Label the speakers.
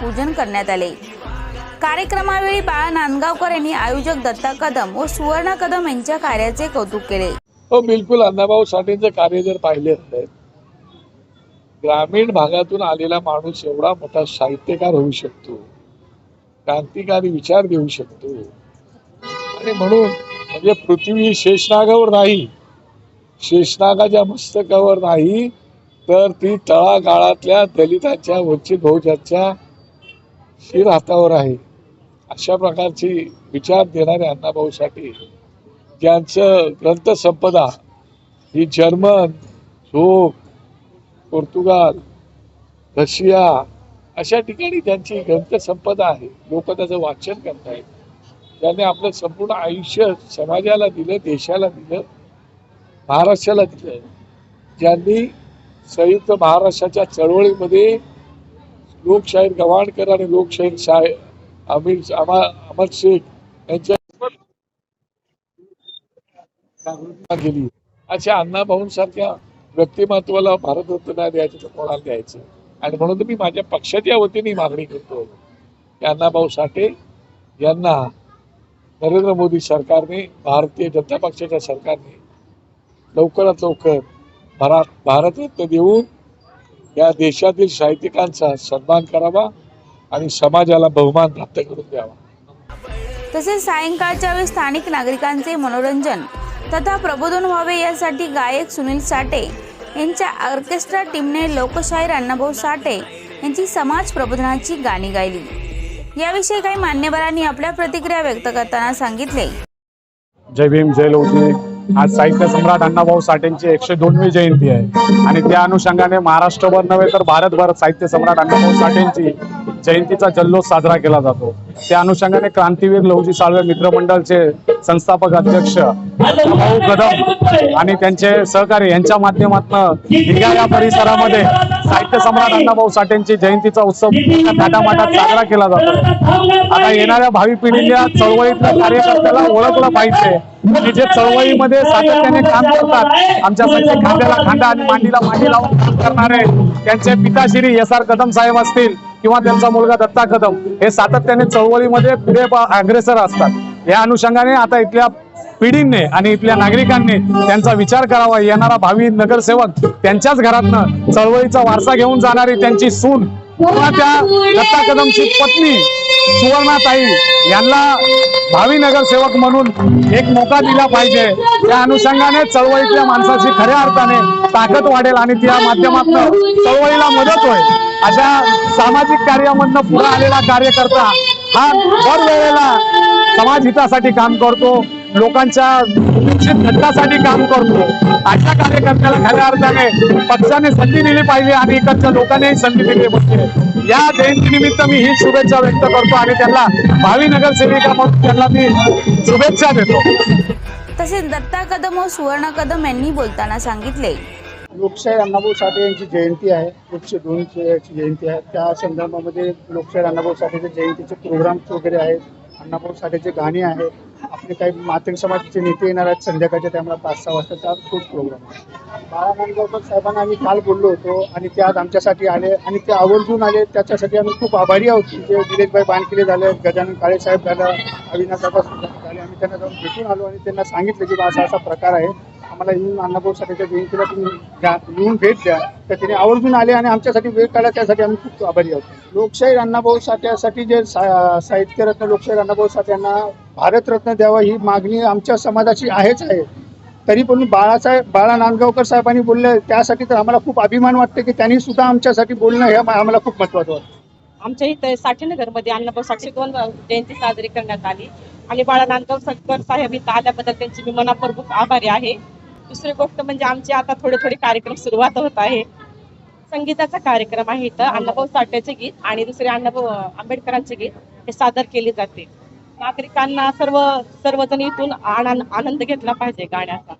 Speaker 1: पूजन करण्यात आले. कार्यक्रमावेळी बाळा नांदगावकर यांनी आयोजक दत्ता कदम व सुवर्ण कदम यांच्या कार्याचे कौतुक केले.
Speaker 2: हो बिलकुल अण्णाभाऊ साठेंचं कार्य जर पाहिले असते ग्रामीण भागातून आलेला माणूस एवढा मोठा साहित्यकार होऊ शकतो क्रांतिकारी विचार देऊ शकतो. आणि म्हणून म्हणजे पृथ्वी शेषनागावर नाही शेषनागाच्या मस्तकावर नाही तर ती तळागाळातल्या दलितांच्या वंचित बहुजनच्या शिर हातावर आहे. अशा प्रकारची विचार देणारे अण्णाभाऊ साठे ज्यांचं ग्रंथसंपदा ही जर्मन झोक पोर्तुगाल रशिया अशा ठिकाणी त्यांची ग्रंथसंपदा आहे. लोक त्याचं वाचन करतायत. त्यांनी आपलं संपूर्ण आयुष्य समाजाला दिलं देशाला दिलं महाराष्ट्राला दिलं. ज्यांनी संयुक्त महाराष्ट्राच्या चळवळीमध्ये लोकशाहीर गव्हाणकर आणि लोकशाहीर शाह अमीर अहमद शेख यांच्या जागृती केली अशा अण्णाभाऊंसारख्या व्यक्तिमत्वाला भारतरत्न नाही द्यायचं तर कोणाला द्यायचं? आणि म्हणून मी माझ्या पक्षाच्या वतीने मागणी करतो. की अण्णाभाऊ साठे यांना नरेंद्र मोदी सरकारने भारतीय जनता पक्षाच्या सरकारने लवकरात लवकर भारत भारतरत्न देऊन या देशातील साहित्यिकांचा सन्मान करावा आणि समाजाला बहुमान प्राप्त करून द्यावा.
Speaker 1: तसेच सायंकाळच्या वेळी स्थानिक नागरिकांचे मनोरंजन तथा प्रबोधन व्हावे यासाठी गायक सुनील साठे यांच्या ऑर्केस्ट्रा टीमने लोकशाहीर अण्णाभाऊ साठे यांची समाज प्रबोधनाची गाणी गायली. याविषयी काही मान्यवरांनी आपल्या प्रतिक्रिया व्यक्त करताना सांगितले.
Speaker 3: जय भीम जय लवजी आज साहित्य सम्राट अण्णाभाऊ साठेंची एकशे दोनवी जयंती आहे. आणि त्या अनुषंगाने महाराष्ट्रभर नव्हे तर भारतभर साहित्य सम्राट अण्णाभाऊ साठेंची जयंतीचा जल्लोष साजरा केला जातो. त्या अनुषंगाने क्रांतीवीर लहुजी साळवे मित्रमंडळचे संस्थापक अध्यक्ष भाऊ कदम आणि त्यांचे सहकारी यांच्या माध्यमातून या परिसरामध्ये साहित्य सम्राट अण्णाभाऊ साठेंची जयंतीचा उत्सव मोठ्या थाटामाटात साजरा केला जातो. आता येणाऱ्या भावी पिढीच्या चळवळीतल्या कार्यकर्त्याला ओळखलं पाहिजे. की जे चळवळीमध्ये सातत्याने काम करतात आमच्यासाठी खांद्याला खांदा आणि मांडीला मांडी लावून काम करणारे त्यांचे पिताश्री एस आर कदम साहेब असतील किंवा त्यांचा मुलगा दत्ता कदम हे सातत्याने चळवळीमध्ये पुढे अग्रेसर असतात. या अनुषंगाने आता इथल्या पिढींनी आणि इथल्या नागरिकांनी त्यांचा विचार करावा. येणारा भावी नगरसेवक त्यांच्याच घरातनं चळवळीचा वारसा घेऊन जाणारी त्यांची सून किंवा त्या दत्ता कदमची पत्नी सुवर्णाताई यांना भावी नगरसेवक म्हणून एक मोका दिला पाहिजे. त्या अनुषंगाने चळवळीतल्या माणसाची खऱ्या अर्थाने ताकद वाढेल आणि त्या माध्यमातून चळवळीला मदत होईल. अशा सामाजिक कार्यामधनं पुढे आलेला कार्यकर्ता हा दर वेळेला समाज हितासाठी काम करतो. लोकांच्या उपेक्षित घटकासाठी काम करतो. अशा कार्यकर्त्याला खऱ्या अर्थाने पक्षाने संधी दिली पाहिजे आणि इकडच्या लोकांनीही संधी दिली पाहिजे. या जयंतीनिमित्त मी ही शुभेच्छा व्यक्त करतो आणि त्यांना भावी नगरसेविका म्हणून त्यांना मी शुभेच्छा देतो.
Speaker 1: तसेच दत्ता कदम व सुवर्ण कदम यांनी बोलताना सांगितले.
Speaker 4: लोकशाही अण्णाभाऊ साठे यांची जयंती आहे. एकशे दोनची याची जयंती आहे. त्या संदर्भामध्ये लोकशाही अण्णाभाऊ साठेच्या जयंतीचे प्रोग्राम्स वगैरे आहेत. अण्णाभाऊ साठेचे गाणे आहेत. आपले काही मातंग समाजाचे नेते येणार आहेत संध्याकाळच्या टायमाला पाच सहा वाजता त्या तोच प्रोग्राम आहे. बाळा नांदगावकर साहेबांना आम्ही काल बोललो होतो आणि ते आज आमच्यासाठी आले आणि ते आवर्जून आले. त्याच्यासाठी आम्ही खूप आभारी आहोत जे दिनेशभाई बानकिले झाले गजानन काळे साहेब झालं अविनाश झाले. आम्ही त्यांना जाऊन भेटून आलो आणि त्यांना सांगितलं की बा असा असा प्रकार आहे. आम्हाला येऊन अण्णाभाऊ साठेच्या जयंतीला तुम्ही घ्या येऊन भेट द्या. तर त्याने आवर्जून आले आणि आमच्यासाठी वेळ काढला त्यासाठी आम्ही खूप आभारी आहोत. लोकशाहीर अण्णाभाऊ साठ्यासाठी जे सा साहित्यरत्न लोकशाहीर अण्णाभाऊ साठे यांना भारतरत्न द्यावा ही मागणी आमच्या समाजाची आहेच आहे. तरी पण बाळासाहेब बाळा नांदगावकर साहेबांनी बोलले त्यासाठी तर आम्हाला खूप अभिमान वाटते की त्यांनी सुद्धा आमच्यासाठी बोलणं हे आम्हाला खूप महत्त्वाचं वाटतं
Speaker 5: आमच्या इथे साठेनगरमध्ये अण्णाभाऊ साठे दोन जयंती साजरी करण्यात आली. आणि बाळा नांदगावकर साहेब इथं आल्याबद्दल त्यांची मी मनापूर्वक आभारी आहे. दुसरी गोष्ट म्हणजे आमचे आता थोडे थोडे कार्यक्रम सुरुवात होत आहे. संगीताचा कार्यक्रम आहे इथं अण्णाभाऊ साठेचे गीत आणि दुसरे अण्णाभाऊ आंबेडकरांचे गीत हे सादर केले जाते. नागरिकांना सर्व सर्वजण इथून आनंद आनंद घेतला पाहिजे गाण्याचा.